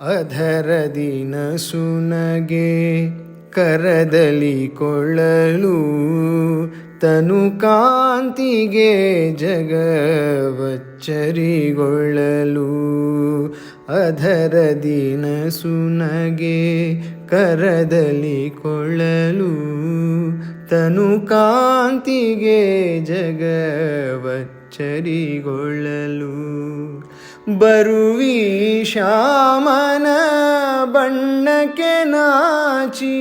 ಅಧರದಿನ ಸುನಗೆ ಕರದಲ್ಲಿ ಕೊಳ್ಳಲು ತನು ಕಾಂತಿಗೆ ಜಗವಚ್ಚರಿಗೊಳ್ಳಲು. ಅಧರದಿನ ಸುನಗೆ ಕರದಲ್ಲಿ ಕೊಳ್ಳಲು ತನು ಕಾಂತಿಗೆ ಜಗವಚ್ಚರಿಗೊಳ್ಳಲು. ಬರುವಿ ಶ್ಯಾಮನ ಬಣ್ಣಕ್ಕೆ ನಾಚಿ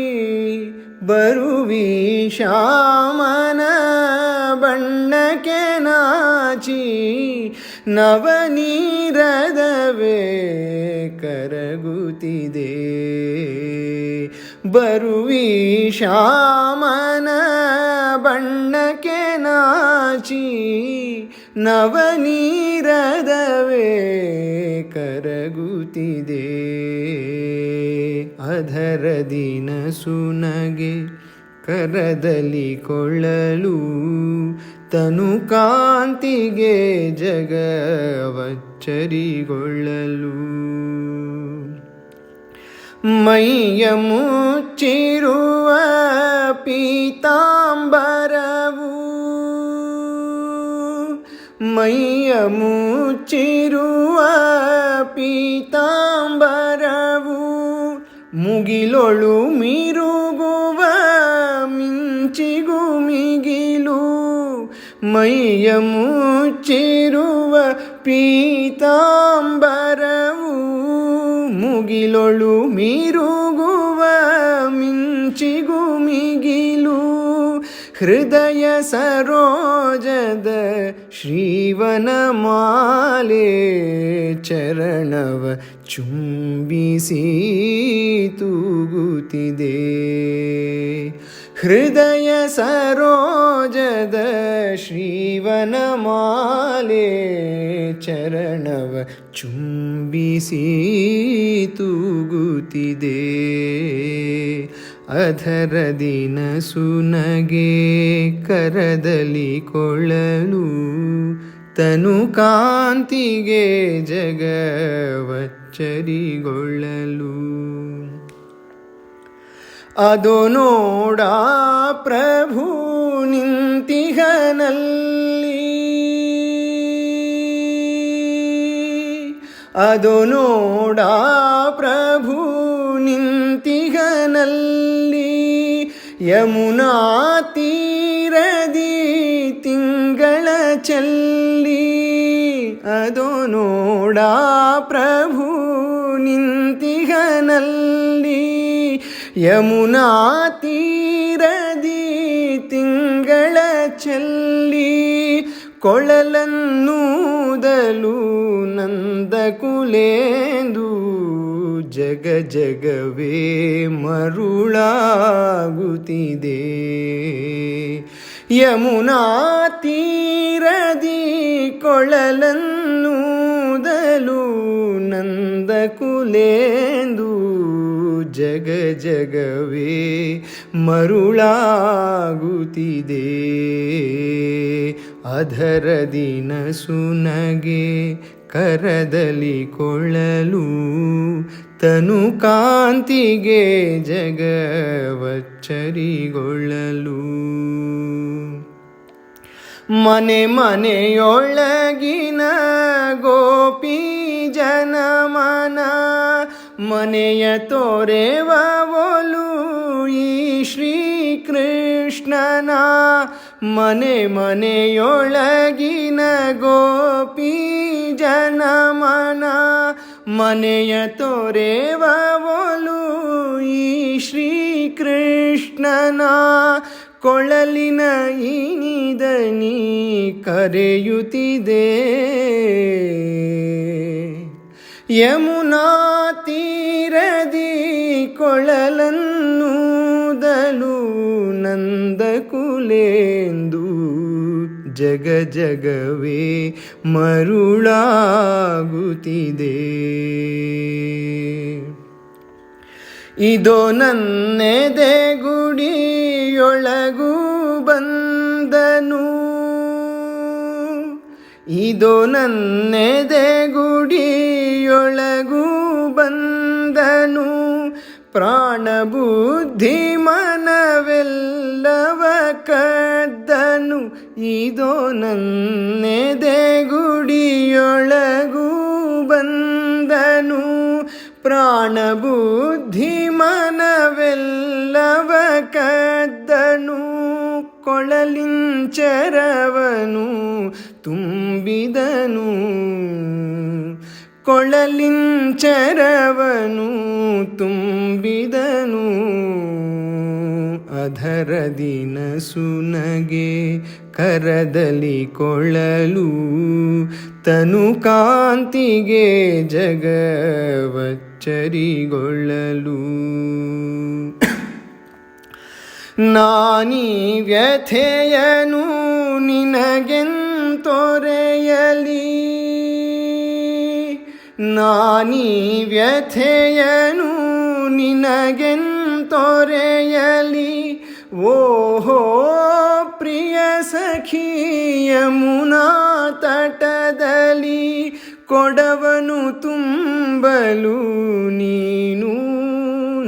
ಬರುವಿ ಶ್ಯಾಮನ ಬಣ್ಣಕ್ಕೆ ನಾಚಿ ನವನೀರದವೇ ಕರಗುತ್ತಿದೆ. ಬರುವಿ ಶ್ಯಾಮನ ಬಣ್ಣ ನವನೀರದವೇ ಕರಗುತ್ತಿದೆ. ಅಧರದಿನ ಸುನಗೆ ಕರದಲ್ಲಿ ಕೊಳ್ಳಲು ತನು ಕಾಂತಿಗೆ ಜಗವಚ್ಚರಿಗೊಳ್ಳಲು. ಮೈಯ ಮುಚ್ಚಿರುವ ಪೀತಾಂಬರವು ಮೈಯ ಮುಚ್ಚಿರುವ ಪೀತಾಂಬರವು ಮುಗಿಲೊಳು ಮೀರುಗುವ ಮಿಂಚಿಗು ಮಿಗಿಲು ಮೈಯ ಮುಚ್ಚಿರುವ ಪೀತಾಂಬರವು ಮುಗಿಲೊಳು ಮೀರುಗುವ हृदय सरो श्रीवनमाले चरणव चुम्बिसि तूगुतिदे हृदय सरो यदश्रीवनमाले चरणं चुम्बिसि ಅಧರದಿನ ಸುನಗೆ ಕರದಲ್ಲಿ ಕೊಳ್ಳಲು ತನು ಕಾಂತಿಗೆ ಜಗವಚ್ಚರಿಗೊಳ್ಳಲು. ಅದು ನೋಡ ಪ್ರಭು ನಿಂತಿಗನಲ್ಲಿ ಅದು ನೋಡ ಪ್ರಭು ನಿಂತಿಗನಲ್ಲಿ ಯಮುನಾ ತೀರದಿ ತಿಂಗಳ ಚಲ್ಲಿ ಅದು ನೋಡ ಪ್ರಭು ನಿಂತಿಗನಲ್ಲಿ ಯಮುನಾ ತೀರದಿ ತಿಂಗಳ ಚೆಲ್ಲಿ ಕೊಳಲನ್ನೂದಲು ನಂದಕುಲೇಂದು ಜಗ ಜಗವೇ ಮರುಳಾಗುತ್ತಿದೆ. ಯಮುನಾ ತೀರದಿ ಕೊಳಲನ್ನೂದಲು ನಂದಕುಲೇಂದು ಜಗ ಜಗವೇ ಮರುಳಾಗುತ್ತಿದೆ. ಅಧರ ದಿನ ಸುನಗೆ ಕರದಲ್ಲಿ ಕೊಳ್ಳಲು ತನು ಕಾಂತಿಗೆ ಜಗವಚ್ಚರಿಗೊಳ್ಳಲು. ಮನೆ ಮನೆಯೊಳಗಿನ ಗೋಪಿ ಜನಮನ, ಮನೆಯ ತೋರೆವ ಒಲು ಈ ಶ್ರೀಕೃಷ್ಣನ. ಮನೆ ಮನೆಯೊಳಗಿನ ಗೋಪಿ ಜನಮನ ಮನೆಯ ತೋರೆವ ಒಲು ಈ ಶ್ರೀಕೃಷ್ಣನ ಕೊಳಲಿನ ಇನಿದನಿ ಕರೆಯುತ್ತಿದೆ. ಯಮುನಾ ತೀರದಿ ಕೊಳಲನ್ನೂದಲು ನಂದಕುಲೇಂದು ಜಗ ಜಗವೇ ಮರುಳಾಗುತ್ತಿದೆ. ಇದೋ ನನ್ನೆದೆ ಗುಡಿಯೊಳಗೂ ಬಂದನು. ಇದೋ ನನ್ನೆದೆ ಗುಡಿಯೊಳಗೂ ಬಂದ ಬಂದನು. ಪ್ರಾಣ ಬುದ್ಧಿ ಮನವೆಲ್ಲವ ಕದ್ದನು. ಇದೋ ನನ್ನೆದೆ ಗುಡಿಯೊಳಗೂ ಬಂದನು. ಪ್ರಾಣ ಬುದ್ಧಿ ಮನವೆಲ್ಲವ ಕದ್ದನು. ಕೊಳಲಿಂಚರವನು ತುಂಬಿದನು. ಕೊಳಲಿಂಚರವನು ತುಂಬಿದನು ಅಧರದಿನ ಸುನಗೆ ಕರದಲ್ಲಿ ಕೊಳ್ಳಲು ತನು ಕಾಂತಿಗೆ ಜಗವಚ್ಚರಿಗೊಳ್ಳಲು. ನಾನೀ ವ್ಯಥೆಯನು ನಿನಗೆಂತೊರೆಯಲಿ? ನಾನೀ ವ್ಯಥೆಯನು ನಿನಗೆಂತೊರೆಯಲಿ ಓಹೋ ಪ್ರಿಯ ಸಖಿ ಯಮುನಾ ತಟದಲ್ಲಿ ಕೊಡವನು ತುಂಬಲು ನೀನು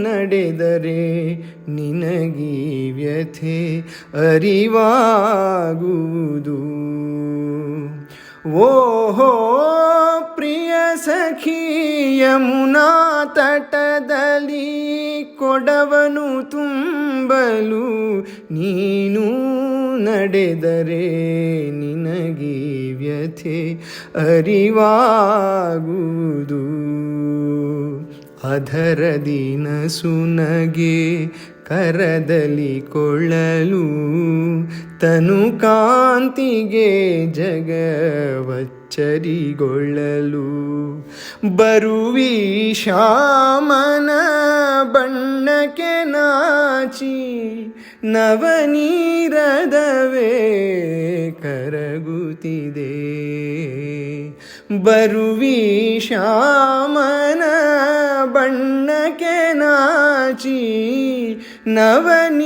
ನಡೆದರೆ ನಿನಗಿ ವ್ಯಥೆ ಅರಿವಾಗುವುದು. ಓಹೋ ಸಖಿ ಯಮುನಾ ತಟದಲ್ಲಿ ಕೊಡವನು ತುಂಬಲು ನೀನು ನಡೆದರೆ ನಿನಗೆ ವ್ಯಥೆ ಅರಿವಾಗುವುದು. ಅಧರದಿನ ಸುನಗೆ ಕರದಲ್ಲಿ ಕೊಳ್ಳಲು ತನು ಕಾಂತಿಗೆ ಜಗವಚ್ಚರಿಗೊಳ್ಳಲು ಬರುವಿ ಶಾಮನ ಬಣ್ಣಕ್ಕೆ ನಾಚಿ ನವನೀರದವೇ ಕರಗುತ್ತಿದೆ. ಬರುವಿ ಶಾಮನ ಬಣ್ಣಕ್ಕೆ ನಾಚಿ நவநீரதவே.